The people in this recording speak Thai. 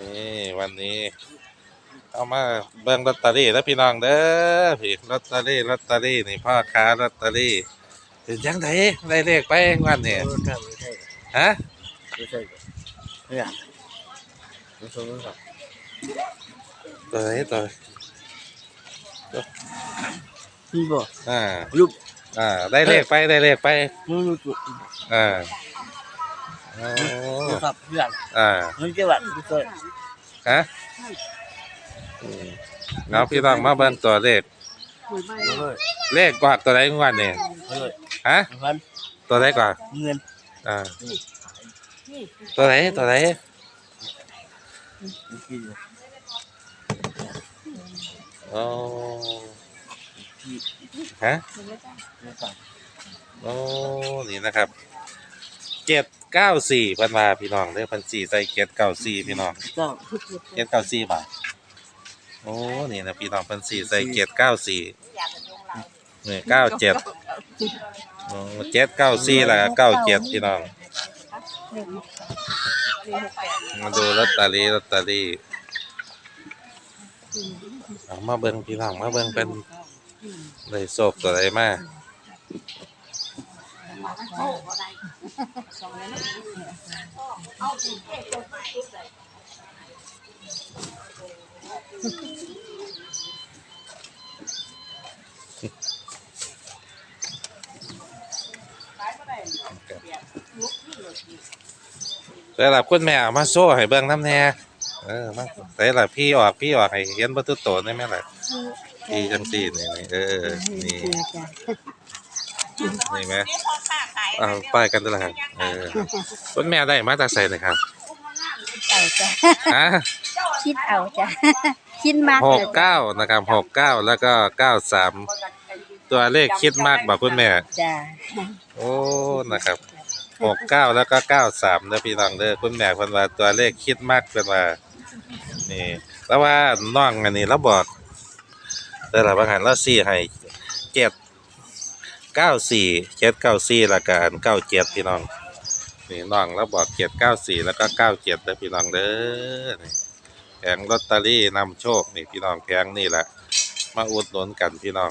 นี่วันนี้เอามาเบิ่งลอตเตอรี่แล้วพี่น้องเด้อพี่ลอตเตอรี่ลอตเตอรี่นี่พ่อค้าลอตเตอรี่เป็นจังไดได้เลขไปวันนี้ไม่ใช่ไม่ใช่ฮะไม่ใช่ไม่อยากไม่ใช่ไม่ใช่ตัวไหนตัวพี่บอกอ่ารูปอ่าได้เลขไปได้เลขไปรูปรูปอ่า โอ้รูปครับเพื่อนอ่าไม่ใช่แบบไม่ใช่ฮะอืมเอาพี่น้องมาเบิ่งตัวเลขไม่เลยเลขกว่าตัวไหนงวดนี่ไม่เลยฮะพันตัวไหนกว่าเงินอ่าตัวไหนตัวไหนพี่โอ้พี่ฮะไม่ใช่โอ้นี่นะครับเจ็ด เก้าสี่พันมาพี่น้องเด้อพันสี่ใส่เจ็ดเก้าสี่พี่น้องเจ้าเจ็ดเก้าสี่บาทโอ้นี่นะพี่น้องพันสี่ใส่เจ็ดเก้าสี่นี่เก้าเจ็ดโอ้เจ็ดเก้าสี่แล้วก็เก้าเจ็ดพี่น้องมาดูลอตเตอรี่ลอตเตอรี่เอามาเบิ่งพี่น้องมาเบิ่งเป็นเลยโศกตัวใดมา แต่ละคุณแม่เอามาโซ่ให้เบิ่งน้ำแน่เออมาแต่ละพี่ออกพี่ออกให้เห็นบ่ทุกตัวได้ไหมล่ะพี่จังซี่นี่นี่เออนี่นี่ไหมเอาป้ายกันด้วยล่ะครับเออคุณแม่ได้มาจากไสเลยครับเอาจ้ะฮะคิดเอาจ้ะคิดมากหเลกยเก้านะครับหกเก้าแล้วก็เก้าสามตัวเลขคิดมากบอกคุณแม่ จ้ะโอ้นะครับหกเก้าแล้วก็เก้าสามเด้อพี่น้องเด้อคุณแม่เพิ่นว่าตัวเลขคิดมากเพิ่นว่านี่แล้วว่าน้องอันนี้เราบอกแต่ละบางหันเราสี่ให้เจ็ด เก้าสี่เจ็ดเก้าสี่ละกันเก้าเจ็ดพี่น้องนี่น้องเราบอกเจ็ดเก้าสี่แล้วก็เก้าเจ็ดเด้อพี่น้องเด้อแผงลอตเตอรี่นำโชคนี่พี่น้องแผงนี่แหละมาอุดหนุนกันพี่น้อง